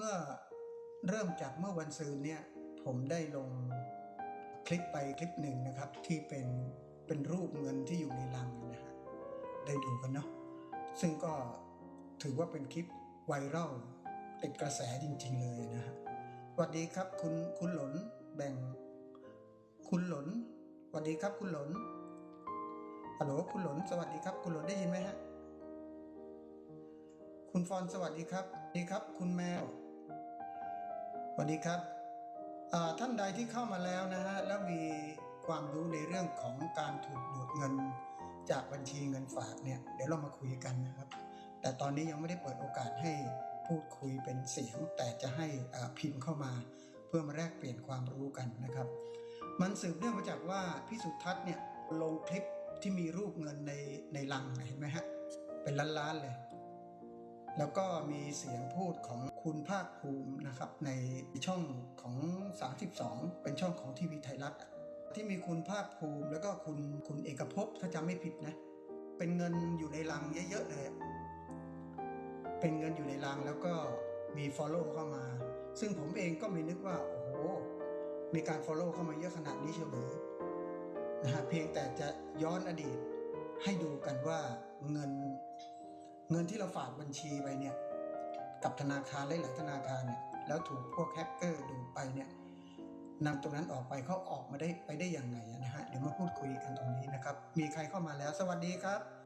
มื่อเริ่มจากเมื่อวันซืนเนี่ยผมได้ลงคลิปไปคลิปหนึ่งนะครับ ที่เป็นเป็นรูปเงินที่อยู่ในลังนะฮะได้ดูกันเนาะซึ่งก็ถือว่าเป็นคลิปไวรัลติดกระแสจริง ๆ เลยนะฮะสวัสดีครับคุณคุณหลนแบ่ง คุณหลนสวัสดีครับคุณหลนฮัลโหลคุณหลนสวัสดีครับ คุณหลนได้ยินไหมฮะคุณฟอนสวัสดีครับดีครับ คุณแมว วัสดีครับท่านใดที่เข้ามาแล้วนะฮะแล้วมีความรู้ในเรื่องของการถูกดูดเงินจากบัญชีเงินฝากเนี่ยเดี๋ยวเรามาคุยกันนะครับ แต่ตอนนี้ยังไม่ได้เปิดโอกาสให้พูดคุยเป็นเสียง แต่จะให้พิมพ์เข้ามา เพื่อมาแลกเปลี่ยนความรู้กันนะครับ มันสืบเนื่องมาจากว่าพี่สุทัศน์เนี่ยลงคลิปที่มีรูปเงินในในลังเห็นไหมฮะเป็นล้านๆเลย แล้วก็มีเสียงพูดของคุณภาคภูมินะครับในช่องของ 32 เป็นช่องของทีวีไทยรัฐที่มีคุณภาคภูมิแล้วก็คุณคุณเอกภพถ้าจำไม่ผิดนะ เป็นเงินอยู่ในลังเยอะๆเลยเป็นเงินอยู่ในลังแล้วก็มี Follow เข้ามา ซึ่งผมเองก็ไม่นึกว่า โอ้โห มีการ Follow เข้ามาเยอะขนาดนี้เชียวหรือนะฮะเพียงแต่จะย้อนอดีตให้ดูกันว่าเงิน เงินที่เราฝากบัญชีไปเนี่ยกับธนาคารหลายๆธนาคารเนี่ยแล้วถูกพวกแฮกเกอร์ดูไปเนี่ยนำตรงนั้นออกไปเขาออกมาได้ไปได้อย่างไงนะฮะเดี๋ยวมาพูดคุยกันตรงนี้นะครับ มีใครเข้ามาแล้ว สวัสดีครับ